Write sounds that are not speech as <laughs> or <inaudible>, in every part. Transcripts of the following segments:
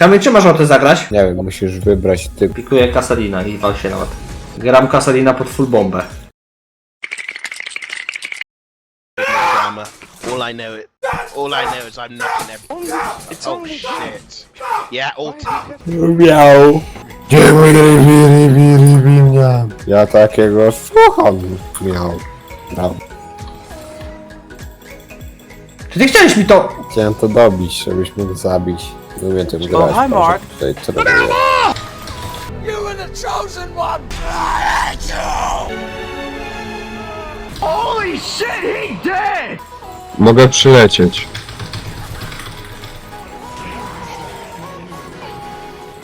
Kamil, czy masz ochotę zagrać? Nie wiem, musisz wybrać typ. Pikuję Kasalina i wal się nawet. Gram Kasalina pod full bombę. drama. All I know it. All I know is I'm knocking everything. Oh shit. Yeah, all Miał. Nie mój rybi, rybi, rybi, miał. Ja takiego słucham. Miał. Miał. Czy ty chciałeś mi to... Chciałem to dobić, żebyś mógł zabić. Nie umiem tym grać. hi, Mark. Tutaj troluję. Mogę przylecieć.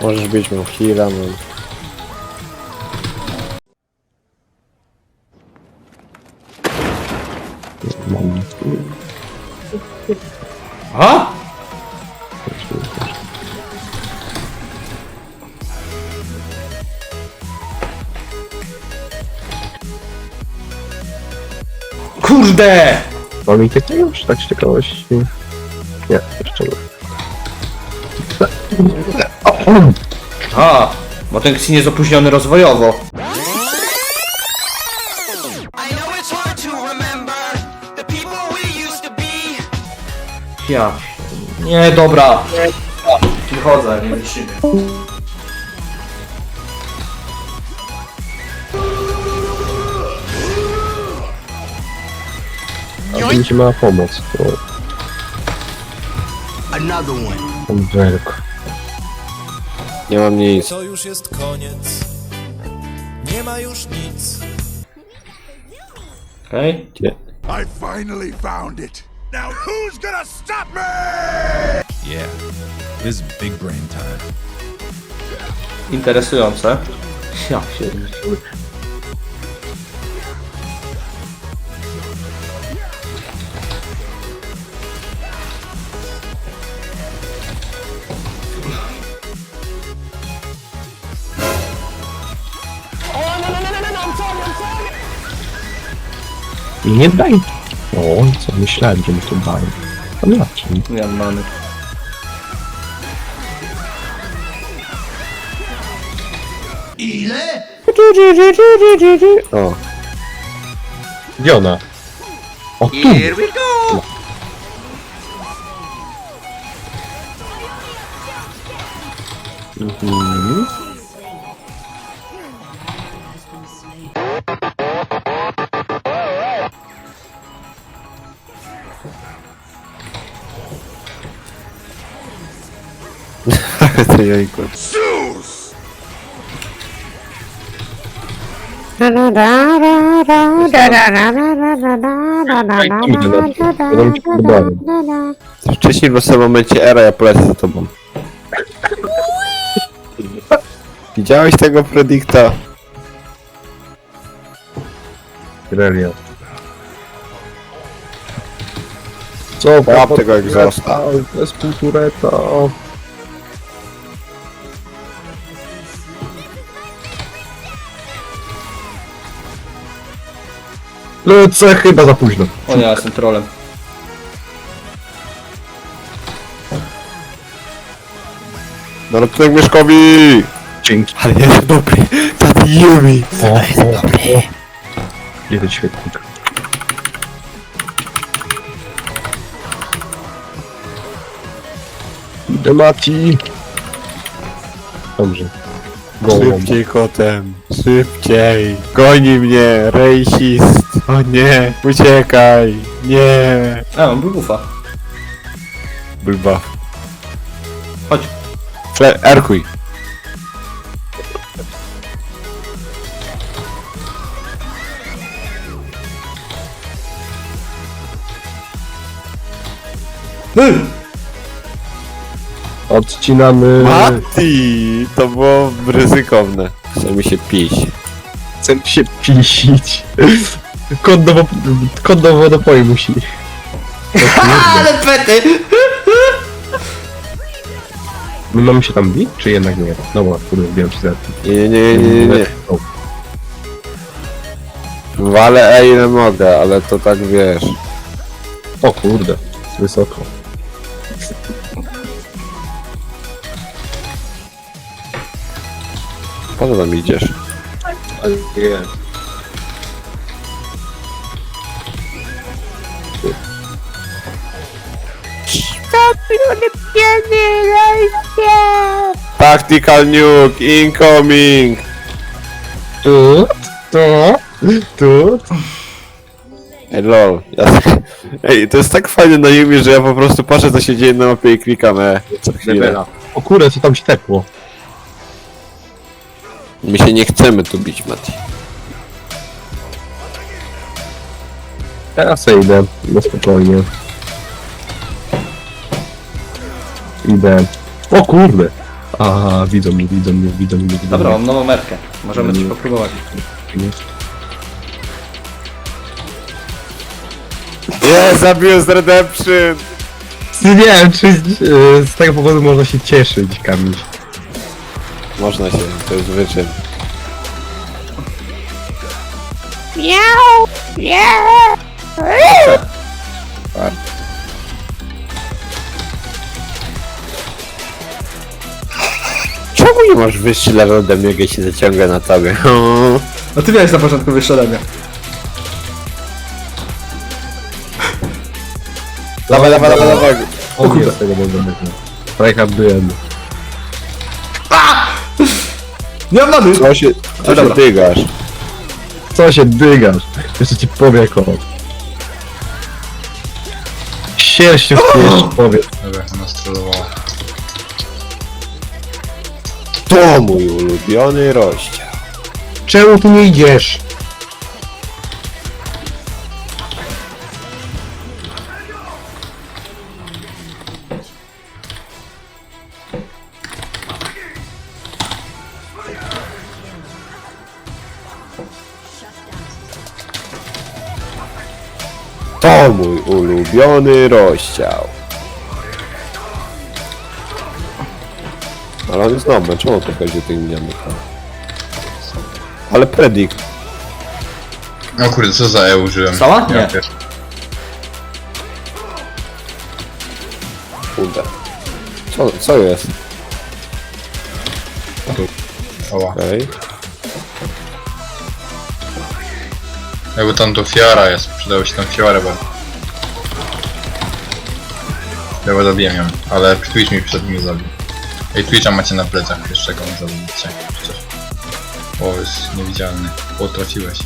Możesz być mu heal'a, Kurde! Mam i takie już, tak z ciekawości. Nie, jeszcze nie. A, bo ten Xin jest opóźniony rozwojowo. I know it's hard to remember the people we used to be. Ja. Nie, dobra. Wychodzę, nie wytrzymię. Będzie miała pomoc. To Another one. ten werk. Nie mam nic. To już jest koniec. Nie ma już nic. Okej? I finally found it. Now who's gonna stop me? Yeah. This is big brain time. Interesujące. Ja się. I nie daj. O, co myślałem, że mi to daje. A na czym? Nie mam mamy. O, Gdzie ona? O, tu! ty jajko. Będą ci podobały. Wcześniej w tym momencie era, ja polecę za tobą. Widziałeś tego predikta? Relia. Co? Łap tego egzosta. To jest półtureta. Lecę chyba za późno. O ja jestem trolem. No ratunek Mieszkowi! Dzięki. Ale jest dobry! Zabijemy! O, o, o. Jeden świetnik. Idę Mati. Dobrze. Szybciej kotem! Szybciej! Goni mnie! Rejsist! O nie! Uciekaj! Nie! A, mam blufa. Bulba. Chodź. Fle Erkuj! Odcinamy. Mati! To było ryzykowne. Chce mi się pić. Chcę się pisić. Kod do, wo- kod do wodopoju musi. <laughs> Ale pety! My mamy się tam bić, czy jednak nie? Dobra, kurde, wiem się za Nie, nie, nie, nie, nie. O, Wale E ile mogę, ale to tak wiesz. o kurde, wysoko. Po co tam idziesz? Tactical nuke incoming! Tu, to, tu. Ej lol. Ja... Ej, to jest tak fajne na Yumi, że ja po prostu patrzę co się dzieje na mapie i klikam e co chwilę. O kurde, co tam się tepło? My się nie chcemy tu bić, Mati. Teraz ja idę, no spokojnie. Idę. O kurde! Aha, widzą mnie, widzą mnie, widzą mnie, widzą Dobra, mnie. mam nową merkę. Możemy coś popróbować. Nie, zabiłem z Redemption! Nie wiem, czy e, z tego powodu można się cieszyć, Kamil. Można się, to jest wyczyn. Czemu nie masz wyższy level ode mnie, jak ja się zaciągę na tobie? <laughs> No ty miałeś na początku wyższe ode mnie. Dawaj, dawaj, dawaj, dawaj. O kurde. Tego powodu. Tryhardujem. Nie mam nady! Co się, co się dobra. dygasz? Co się dygasz? Jeszcze ci powie kot. Sierścią ci jeszcze powie. Dobra, ona. To mój ulubiony rozdział. Czemu tu nie idziesz? To mój ulubiony rozdział. Ale on jest nowy, czemu on podchodzi do tych? Ale predict. O kurde, co za E użyłem? Cała? Nie. pier- Kurde. Co, co jest? Oła. Okej. Jakby tam to fiara jest, przydało się tam fiarę, bo... Ja go zabiję ją, ale Twitch mi przed nim zabił. Ej, Twitcha macie na plecach, jeszcze go zabicie. Przecież. O, jest niewidzialny. O, trafiłeś.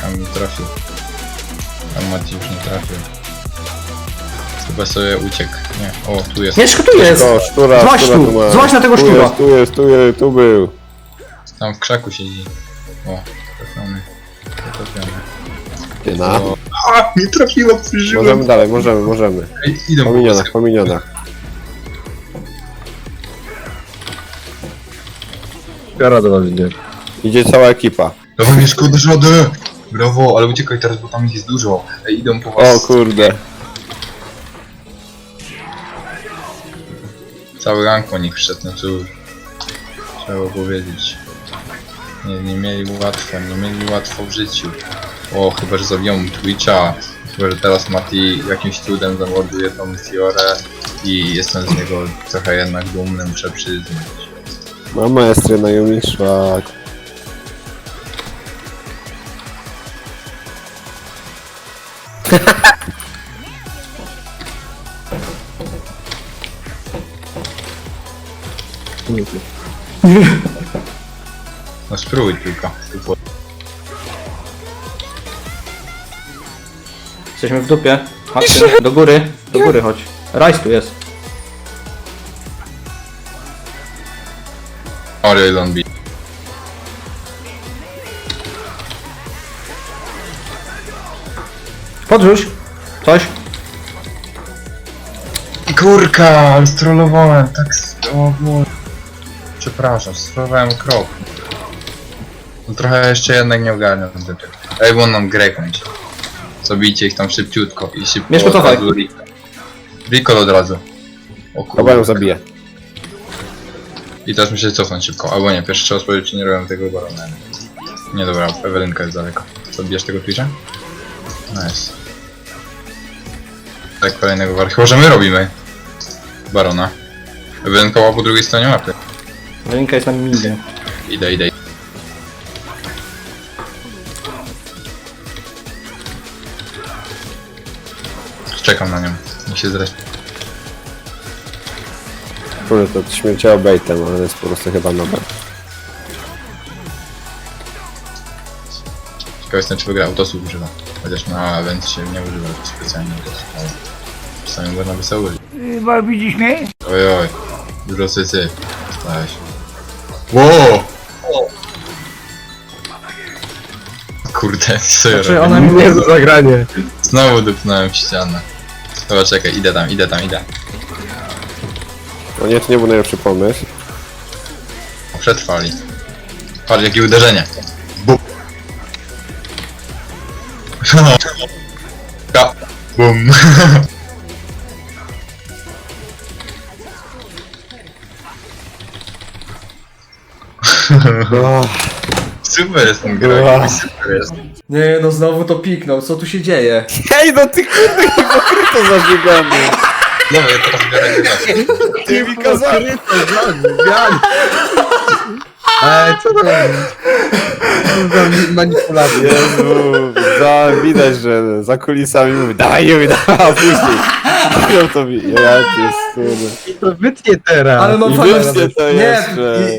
Kamil trafił. A Mati już nie trafił. Chyba sobie uciekł. Nie, o, tu jest. Mieszko tu jest! Złaź sztura tu, ma. złaź na tego tu szczura. Jest, tu jest, tu jest, tu był. Tam w krzaku siedzi. O, trafiony. Trafiony. Ty na. O. A, nie trafiło, przeżyłem. Możemy dalej, możemy, możemy. Ej, idę Po po minionach, po minionach. Piara do was idzie. Idzie cała ekipa. Dawaj mnie szkoda żadę! Brawo, ale uciekaj teraz, bo tam ich jest dużo. Ej, idą po was. O kurde. Cały rank po nich wszedł, no cóż. Trzeba powiedzieć. Nie, nie mieli łatwo, nie mieli łatwo w życiu. O, chyba, że zabiją Twitcha. Chyba, że teraz Mati jakimś cudem zamorduje tą Fiorę i jestem z niego trochę jednak dumny, muszę przyznać. Mam maestry na Yumi szlak. No spróbuj tylko. Jesteśmy w dupie. Chodźcie, do góry. Do góry chodź. Rajs tu jest. Oriel don't be. Podrzuć. Coś. Kurka, strollowałem, tak s- o Boże. Przepraszam, strollowałem krok. No trochę jeszcze jednak nie ogarniam typ. Ej, bo on nam grę kończy. Zabijcie ich tam szybciutko i szybko Mieszko, od cofaj. razu recall. Recall od razu. O Chyba ją kurde. zabiję. I teraz muszę się cofnąć szybko. Albo nie, pierwszy trzeba sprawdzić, czy nie robią tego barona. Nie dobra, Ewelynka jest daleko. Zabijesz tego Twitcha? Nice. Tak, kolejnego war. Chyba, że my robimy. Barona. Ewelynka była po drugiej stronie mapy. Linka jest na minie. Idę, idę. Się zresztą. Kurde, to śmierciało baitem, ale to jest po prostu chyba nowe. Ciekaw jestem, czy wygra autosów używa. Chociaż na event się nie używa specjalnie autosów, ale czasami można by sobie użyć. Chyba widzisz mnie? Oj, oj. Dużo sycy. Staje się. Wow! Kurde, co ja Znaczy robię? ona mi Nie za zagranie. Znowu dupnąłem w ścianę. Dobra, czekaj, idę tam, idę tam, idę. No nie, to nie był najlepszy pomysł. Przetrwali. Patrz, jakie uderzenie. Bum. <laughs> Ka. Bum. <laughs> Super jest ten grę, super jest. Nie no, znowu to piknął, co tu się dzieje? Hej, no ty kurde hipokryto zażygany! Dobra, ja teraz biorę grę. Ty mi kazałeś! Ej, co to jest? Za manipulacja. Jezu, za, widać, że za kulisami mówi dawaj, nie dawaj, a później. Ja to mi, ja cię stunę. To wytnie teraz. Ale mam I fajne... wytnie to Nie, jeszcze. i-